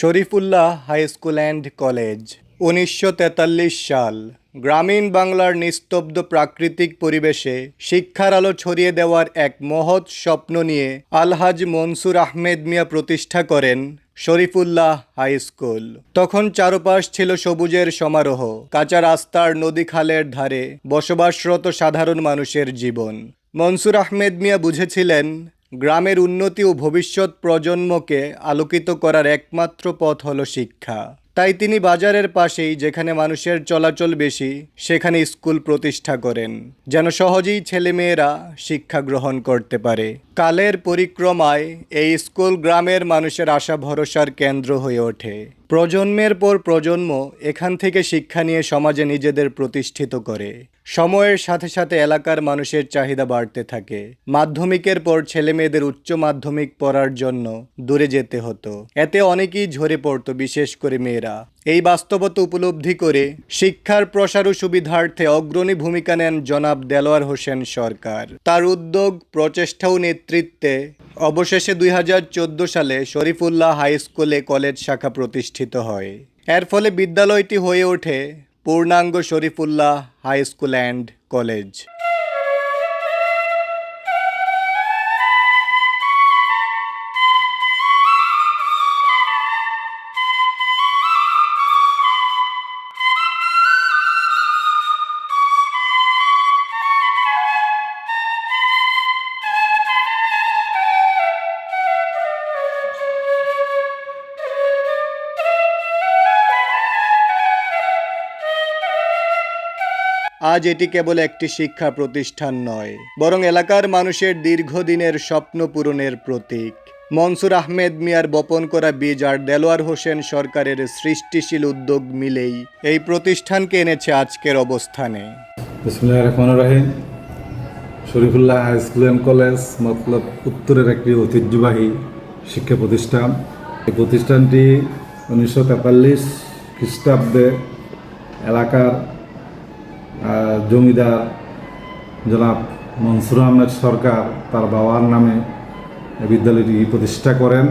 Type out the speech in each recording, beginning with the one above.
Sharifullah high school and college, উনিশশো তেতাল্লিশ সাল। গ্রামীণ বাংলার নিস্তব্ধ প্রাকৃতিক পরিবেশে শিক্ষার আলো ছড়িয়ে দেওয়ার এক মহৎ স্বপ্ন নিয়ে আলহাজ মনসুর আহমেদ মিয়া প্রতিষ্ঠা করেন শরীফুল্লাহ হাই স্কুল। তখন চারপাশ ছিল সবুজের সমারোহ, কাঁচা রাস্তার নদী খালের ধারে বসবাসরত সাধারণ মানুষের জীবন। মনসুর আহমেদ মিয়া বুঝেছিলেন গ্রামের উন্নতি ও ভবিষ্যৎ প্রজন্মকে আলোকিত করার একমাত্র পথ হল শিক্ষা। তাই তিনি বাজারের পাশেই যেখানে মানুষের চলাচল বেশি, সেখানে স্কুল প্রতিষ্ঠা করেন, যেন সহজেই ছেলেমেয়েরা শিক্ষা গ্রহণ করতে পারে। কালের পরিক্রমায় এই স্কুল গ্রামের মানুষের আশা ভরসার কেন্দ্র হয়ে ওঠে। প্রজন্মের পর প্রজন্ম এখান থেকে শিক্ষা নিয়ে সমাজে নিজেদের প্রতিষ্ঠিত করে। সময়ের সাথে সাথে এলাকার মানুষের চাহিদা বাড়তে থাকে। মাধ্যমিকের পর ছেলে মেয়েদের উচ্চ মাধ্যমিক পড়ার জন্য দূরে যেতে হতো। এতে অনেকেই ঝরে পড়তো, বিশেষ করে মেয়েরা। এই বাস্তবতা উপলব্ধি করে শিক্ষার প্রসার ও সুবিধার্থে অগ্রণী ভূমিকা নেন জনাব দেলোয়ার হোসেন সরকার। তার উদ্যোগ, প্রচেষ্টা ও নেতৃত্বে অবশেষে দুই হাজার চোদ্দ সালে শরীফুল্লাহ হাই স্কুলে কলেজ শাখা প্রতিষ্ঠিত হয়। এর ফলে বিদ্যালয়টি হয়ে ওঠে পূর্ণাঙ্গ Sharifullah high school and college. আজ এটি কেবল একটি শিক্ষা প্রতিষ্ঠান নয়, বরং এলাকার মানুষের দীর্ঘদিনের স্বপ্ন পূরণের প্রতীক। মনসুর আহমেদ মিয়ার বপন করা বীজ আর দেলোয়ার হোসেন সরকারের সৃষ্টিশীল উদ্যোগ মিলেই এই প্রতিষ্ঠানকে এনেছে আজকের অবস্থানে। Sharifullah high school and college, Matlab উত্তরের একটি ঐতিহ্যবাহী শিক্ষা প্রতিষ্ঠান। এই প্রতিষ্ঠানটি উনিশশো তেতাল্লিশ খ্রিস্টাব্দে এলাকার জমিদার জনাব মনসুর আহমেদ সরকার তার বাবার নামে বিদ্যালয়টি প্রতিষ্ঠা করেন।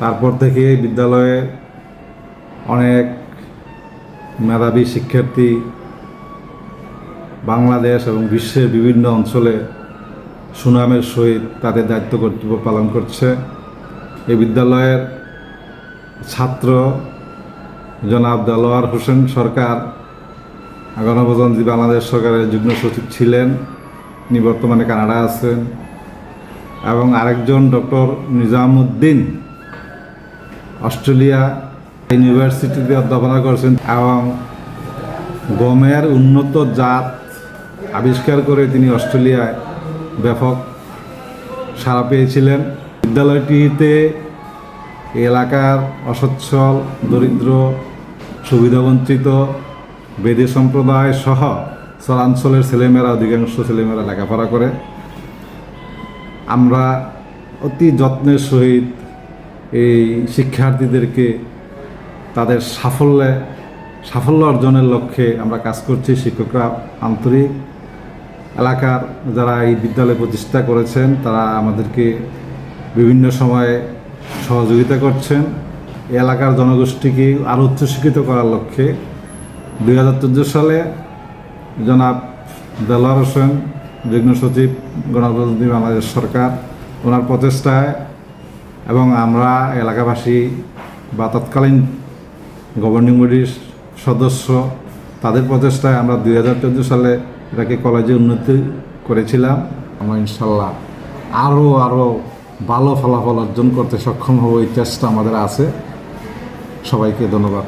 তারপর থেকে বিদ্যালয়ে অনেক মেধাবী শিক্ষার্থী বাংলাদেশ এবং বিশ্বের বিভিন্ন অঞ্চলে সুনামের সহিত তাদের দায়িত্ব কর্তব্য পালন করছে। এই বিদ্যালয়ের ছাত্র জনাব দেলোয়ার হোসেন সরকার গণপ্রজাতন্ত্রী বাংলাদেশ সরকারের যুগ্ম সচিব ছিলেন, তিনি বর্তমানে কানাডা আছেন, এবং আরেকজন ডক্টর নিজামুদ্দিন অস্ট্রেলিয়া ইউনিভার্সিটিতে অধ্যাপনা করেছেন এবং গমের উন্নত জাত আবিষ্কার করে তিনি অস্ট্রেলিয়ায় ব্যাপক সাড়া পেয়েছিলেন। বিদ্যালয়টিতে এলাকার অসচ্ছল, দরিদ্র, সুবিধাবঞ্চিত বেদে সম্প্রদায় সহ চরাঞ্চলের ছেলেমেয়েরা, অধিকাংশ ছেলেমেয়েরা লেখাপড়া করে। আমরা অতি যত্নের সহিত এই শিক্ষার্থীদেরকে তাদের সাফল্যে, সাফল্য অর্জনের লক্ষ্যে আমরা কাজ করছি। শিক্ষকরা আন্তরিক এলাকার যারা এই বিদ্যালয় প্রতিষ্ঠা করেছেন, তারা আমাদেরকে বিভিন্ন সময়ে সহযোগিতা করছেন। এলাকার জনগোষ্ঠীকে আরও উচ্চশিক্ষিত করার লক্ষ্যে দুই হাজার চোদ্দ সালে জনাব দেলোয়ার হোসেন, যুগ্ম সচিব, গণপ্রজাতন্ত্রী বাংলাদেশ সরকার, ওনার প্রচেষ্টায় এবং আমরা এলাকাবাসী বা তৎকালীন গভর্নিং বডির সদস্য, তাদের প্রচেষ্টায় আমরা দুই হাজার চোদ্দ সালে এটাকে কলেজে উন্নতি করেছিলাম। আমরা ইনশাল্লাহ আরও আরও ভালো ফলাফল অর্জন করতে সক্ষম হব এই চেষ্টা আমাদের আছে। সবাইকে ধন্যবাদ।